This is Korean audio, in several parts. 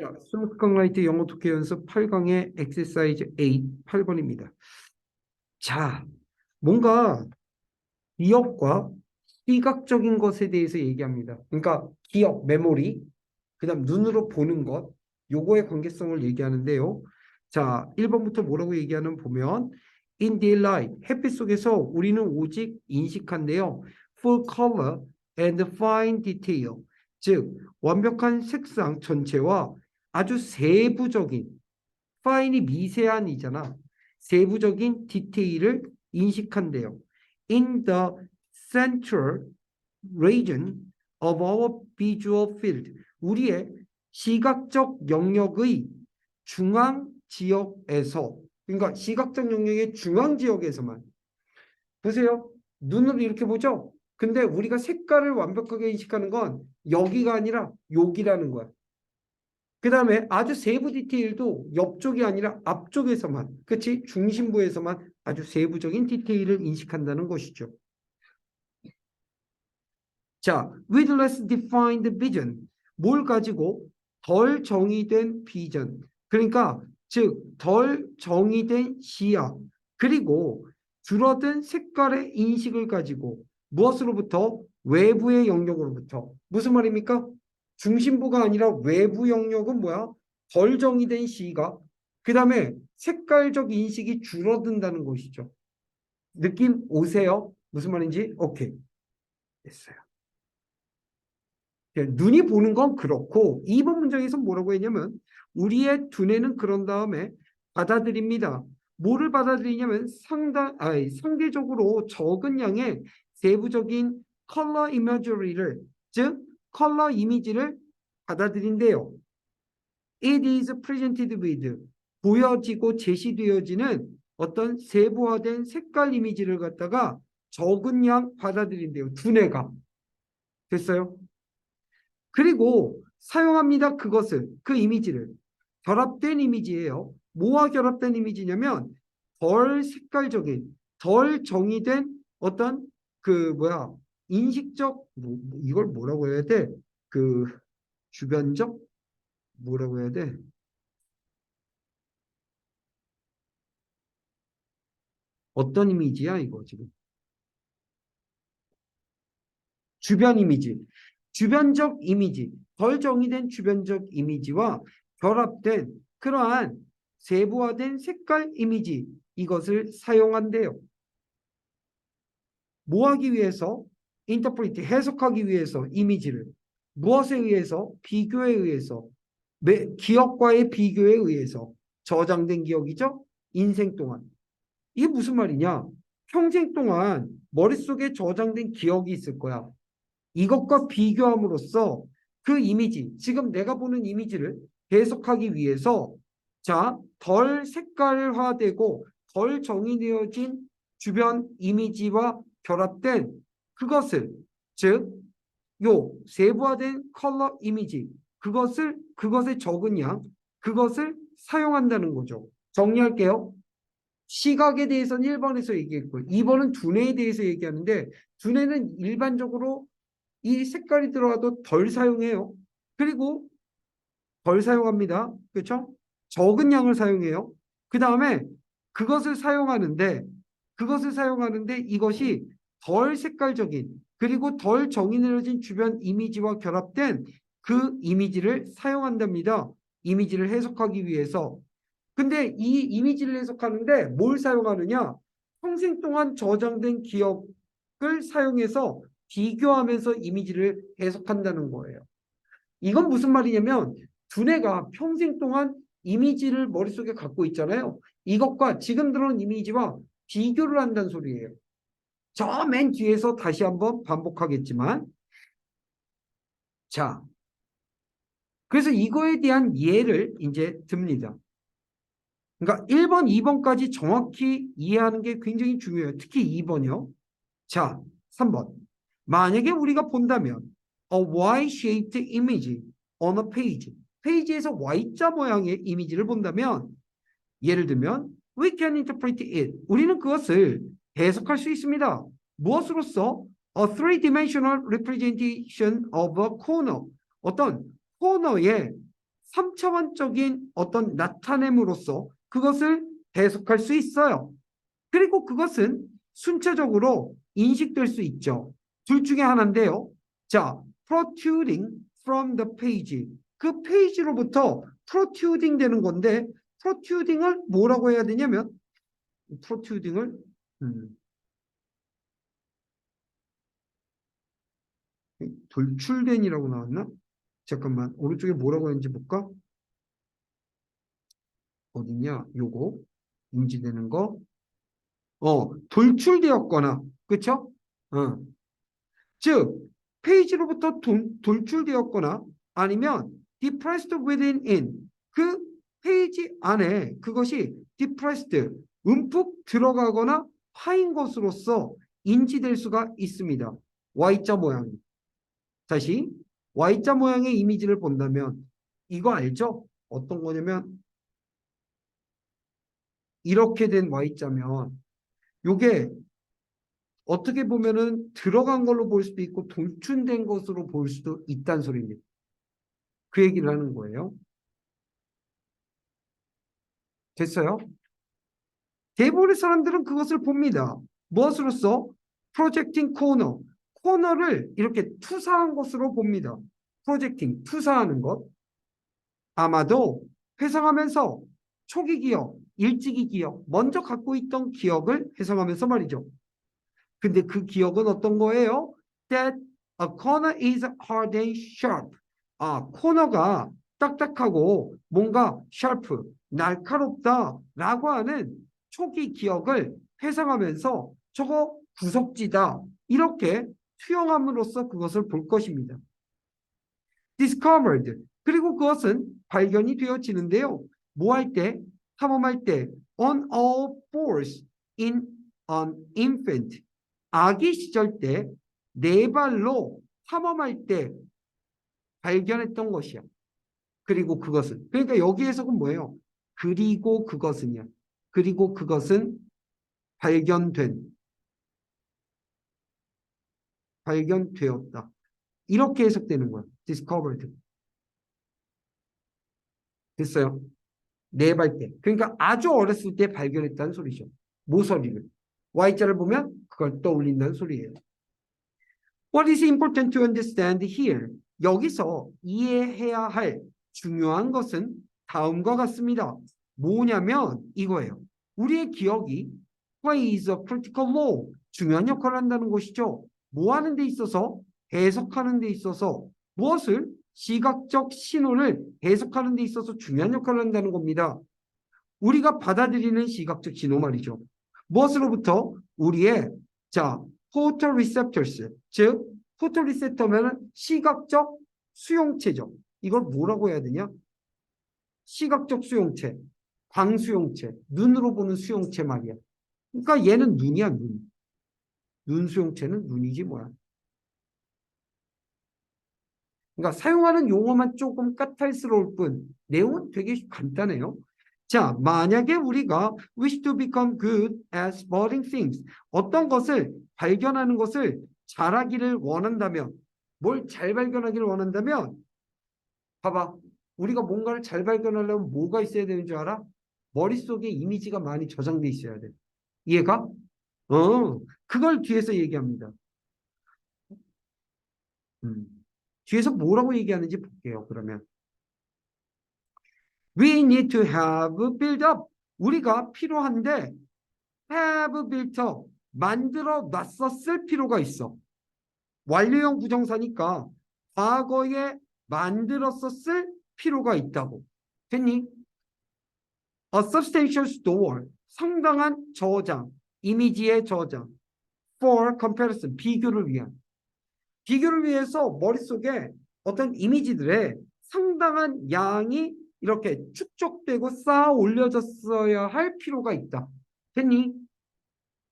자, 스무스강 라이트 영어 독해 연습 8강의 엑서사이즈 8, 8번입니다. 자, 뭔가 기억과 시각적인 것에 대해서 얘기합니다. 그러니까 기억, 메모리, 그 다음 눈으로 보는 것, 요거의 관계성을 얘기하는데요. 자, 1번부터 뭐라고 얘기하는 보면 In daylight, 햇빛 속에서 우리는 오직 인식한대요. Full color and fine detail. 즉, 완벽한 색상 전체와 아주 세부적인, fine이 미세한이잖아. 세부적인 디테일을 인식한대요. In the central region of our visual field. 우리의 시각적 영역의 중앙 지역에서, 그러니까 시각적 영역의 중앙 지역에서만. 보세요. 눈으로 이렇게 보죠? 근데 우리가 색깔을 완벽하게 인식하는 건 여기가 아니라 여기라는 거야. 그 다음에 아주 세부 디테일도 옆쪽이 아니라 앞쪽에서만, 그치? 중심부에서만 아주 세부적인 디테일을 인식한다는 것이죠. 자, with less defined vision. 뭘 가지고 덜 정의된 비전. 그러니까, 즉, 덜 정의된 시야. 그리고 줄어든 색깔의 인식을 가지고 무엇으로부터? 외부의 영역으로부터. 무슨 말입니까? 중심부가 아니라 외부 영역은 뭐야? 덜 정의된 시각. 그 다음에 색깔적 인식이 줄어든다는 것이죠. 느낌 오세요? 무슨 말인지? 오케이. 됐어요. 예, 눈이 보는 건 그렇고 2번 문장에서 뭐라고 했냐면 우리의 두뇌는 그런 다음에 받아들입니다. 뭐를 받아들이냐면 상당, 아니, 상대적으로 적은 양의 세부적인 컬러 이미지를 즉 컬러 이미지를 받아들인대요. It is presented with 보여지고 제시되어지는 어떤 세부화된 색깔 이미지를 갖다가 적은 양 받아들인대요. 두뇌가. 됐어요? 그리고 사용합니다. 그것을, 그 이미지를. 결합된 이미지예요. 뭐와 결합된 이미지냐면 덜 색깔적인, 덜 정의된 어떤 그 뭐야 인식적 뭐, 이걸 뭐라고 해야 돼? 그 주변적 뭐라고 해야 돼? 어떤 이미지야 이거 지금? 주변 이미지, 주변적 이미지, 덜 정의된 주변적 이미지와 결합된 그러한 세부화된 색깔 이미지 이것을 사용한대요. 뭐 하기 위해서? 인터프리트 해석하기 위해서 이미지를 무엇에 의해서? 비교에 의해서 매, 기억과의 비교에 의해서 저장된 기억이죠? 인생 동안 이게 무슨 말이냐? 평생 동안 머릿속에 저장된 기억이 있을 거야. 이것과 비교함으로써 그 이미지, 지금 내가 보는 이미지를 해석하기 위해서 자, 덜 색깔화되고 덜 정의되어진 주변 이미지와 결합된 그것을 즉 요 세부화된 컬러 이미지 그것을 그것의 적은 양 그것을 사용한다는 거죠. 정리할게요. 시각에 대해서는 1번에서 얘기했고 2번은 두뇌에 대해서 얘기하는데 두뇌는 일반적으로 이 색깔이 들어와도 덜 사용해요. 그리고 덜 사용합니다. 그렇죠? 적은 양을 사용해요. 그 다음에 그것을 사용하는데 그것을 사용하는데 이것이 덜 색깔적인 그리고 덜 정의 내려진 주변 이미지와 결합된 그 이미지를 사용한답니다. 이미지를 해석하기 위해서. 근데 이 이미지를 해석하는데 뭘 사용하느냐? 평생 동안 저장된 기억을 사용해서 비교하면서 이미지를 해석한다는 거예요. 이건 무슨 말이냐면 두뇌가 평생 동안 이미지를 머릿속에 갖고 있잖아요. 이것과 지금 들어온 이미지와 비교를 한다는 소리예요. 저 맨 뒤에서 다시 한번 반복하겠지만 자 그래서 이거에 대한 예를 이제 듭니다. 그러니까 1번, 2번까지 정확히 이해하는 게 굉장히 중요해요. 특히 2번이요. 자, 3번. 만약에 우리가 본다면 a Y-shaped image on a page. 페이지에서 Y자 모양의 이미지를 본다면 예를 들면 we can interpret it. 우리는 그것을 해석할 수 있습니다. 무엇으로써? A three-dimensional representation of a corner. 어떤 코너의 삼차원적인 어떤 나타냄으로써 그것을 해석할 수 있어요. 그리고 그것은 순차적으로 인식될 수 있죠. 둘 중에 하나인데요. 자, protruding from the page. 그 페이지로부터 protruding 되는 건데 protruding을 뭐라고 해야 되냐면 protruding을 음, 돌출된이라고 나왔나? 잠깐만 오른쪽에 뭐라고 했는지 볼까? 어딨냐? 요거 인지되는 거. 어, 돌출되었거나, 그쵸? 어. 즉, 페이지로부터 도, 돌출되었거나 아니면 depressed within in 그 페이지 안에 그것이 depressed 움푹 들어가거나 파인 것으로서 인지될 수가 있습니다. Y자 모양이. 다시 Y자 모양의 이미지를 본다면 이거 알죠? 어떤 거냐면 이렇게 된 Y자면 요게 어떻게 보면은 들어간 걸로 볼 수도 있고 돌출된 것으로 볼 수도 있다는 소리입니다. 그 얘기를 하는 거예요. 됐어요? 대부분의 사람들은 그것을 봅니다. 무엇으로써? 프로젝팅 코너. 코너를 이렇게 투사한 것으로 봅니다. 프로젝팅, 투사하는 것. 아마도 회상하면서 초기 기억, 일찍이 기억, 먼저 갖고 있던 기억을 회상하면서 말이죠. 근데 그 기억은 어떤 거예요? That a corner is hard and sharp. 아, 코너가 딱딱하고 뭔가 sharp, 날카롭다라고 하는 초기 기억을 회상하면서 저거 구석지다. 이렇게 투영함으로써 그것을 볼 것입니다. discovered. 그리고 그것은 발견이 되어지는데요. 뭐 할 때? 탐험할 때 on all fours in an infant. 아기 시절 때 네 발로 탐험할 때 발견했던 것이야. 그리고 그것은. 그러니까 여기 해석은 뭐예요? 그리고 그것은요. 그리고 그것은 발견된. 발견되었다. 이렇게 해석되는 거야. discovered. 됐어요? 네 발 때. 그러니까 아주 어렸을 때 발견했다는 소리죠. 모서리를. Y자를 보면 그걸 떠올린다는 소리예요. What is important to understand here? 여기서 이해해야 할 중요한 것은 다음과 같습니다. 뭐냐면 이거예요. 우리의 기억이 plays a critical role. 중요한 역할을 한다는 것이죠. 뭐 하는 데 있어서 해석하는 데 있어서 무엇을 시각적 신호를 해석하는 데 있어서 중요한 역할을 한다는 겁니다. 우리가 받아들이는 시각적 신호 말이죠. 무엇으로부터 우리의 자 photoreceptors 즉 photoreceptor면은 시각적 수용체죠. 이걸 뭐라고 해야 되냐? 시각적 수용체, 광수용체, 눈으로 보는 수용체 말이야. 그러니까 얘는 눈이야 눈. 눈 수용체는 눈이지 뭐야. 그러니까 사용하는 용어만 조금 까탈스러울 뿐 내용은 되게 간단해요. 자, 만약에 우리가 wish to become good at spotting things 어떤 것을 발견하는 것을 잘하기를 원한다면 뭘 잘 발견하기를 원한다면 봐봐. 우리가 뭔가를 잘 발견하려면 뭐가 있어야 되는 줄 알아? 머릿속에 이미지가 많이 저장돼 있어야 돼. 이해가? 어, 그걸 뒤에서 얘기합니다. 음. 뒤에서 뭐라고 얘기하는지 볼게요. 그러면 We need to have built up. 우리가 필요한데 have built up. 만들어 놨었을 필요가 있어. 완료형 부정사니까 과거에 만들었었을 필요가 있다고. 됐니? A substantial store. 상당한 저장. 이미지의 저장. For comparison. 비교를 위한. 비교를 위해서 머릿속에 어떤 이미지들의 상당한 양이 이렇게 축적되고 쌓아 올려졌어야 할 필요가 있다. 됐니?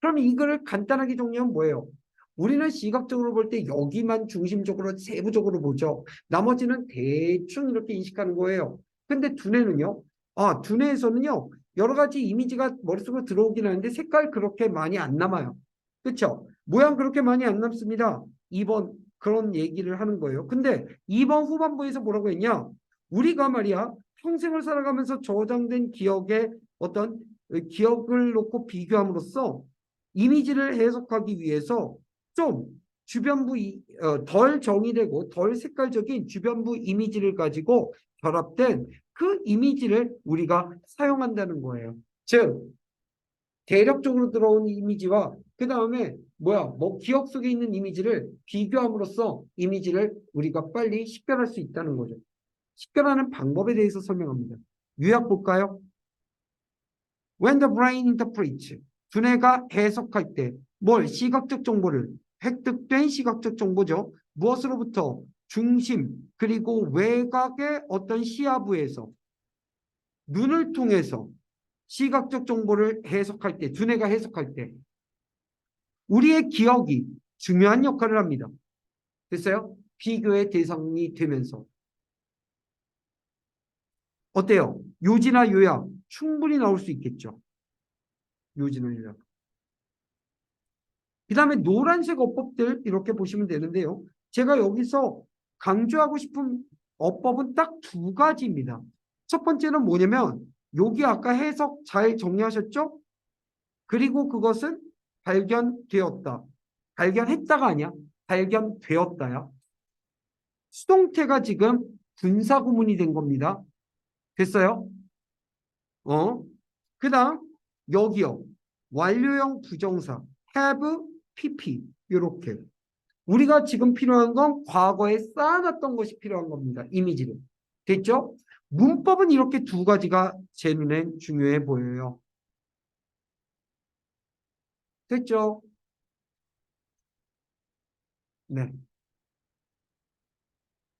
그럼 이거를 간단하게 정리하면 뭐예요? 우리는 시각적으로 볼 때 여기만 중심적으로 세부적으로 보죠. 나머지는 대충 이렇게 인식하는 거예요. 근데 두뇌는요? 아, 두뇌에서는요. 여러 가지 이미지가 머릿속으로 들어오긴 하는데 색깔 그렇게 많이 안 남아요. 그렇죠? 모양 그렇게 많이 안 남습니다. 2번 그런 얘기를 하는 거예요. 근데 2번 후반부에서 뭐라고 했냐? 우리가 말이야 평생을 살아가면서 저장된 기억의 어떤 기억을 놓고 비교함으로써 이미지를 해석하기 위해서 좀 주변부 이- 어, 덜 정의되고 덜 색깔적인 주변부 이미지를 가지고 결합된 그 이미지를 우리가 사용한다는 거예요. 즉 대략적으로 들어온 이미지와 그 다음에 뭐야 뭐 기억 속에 있는 이미지를 비교함으로써 이미지를 우리가 빨리 식별할 수 있다는 거죠. 식별하는 방법에 대해서 설명합니다. 요약 볼까요? When the brain interprets, 두뇌가 해석할 때 뭘 시각적 정보를 획득된 시각적 정보죠. 무엇으로부터 중심 그리고 외곽의 어떤 시야부에서 눈을 통해서 시각적 정보를 해석할 때, 두뇌가 해석할 때 우리의 기억이 중요한 역할을 합니다. 됐어요? 비교의 대상이 되면서 어때요? 요지나 요약 충분히 나올 수 있겠죠. 요지나 요약. 그 다음에 노란색 어법들 이렇게 보시면 되는데요. 제가 여기서 강조하고 싶은 어법은 딱 두 가지입니다. 첫 번째는 뭐냐면 여기 아까 해석 잘 정리하셨죠? 그리고 그것은 발견되었다. 발견했다가 아니야. 발견되었다야. 수동태가 지금 분사구문이 된 겁니다. 됐어요? 어? 그 다음 여기요. 완료형 부정사 have, pp 이렇게 우리가 지금 필요한 건 과거에 쌓아놨던 것이 필요한 겁니다. 이미지를. 됐죠? 문법은 이렇게 두 가지가 제 눈엔 중요해 보여요. 됐죠? 네.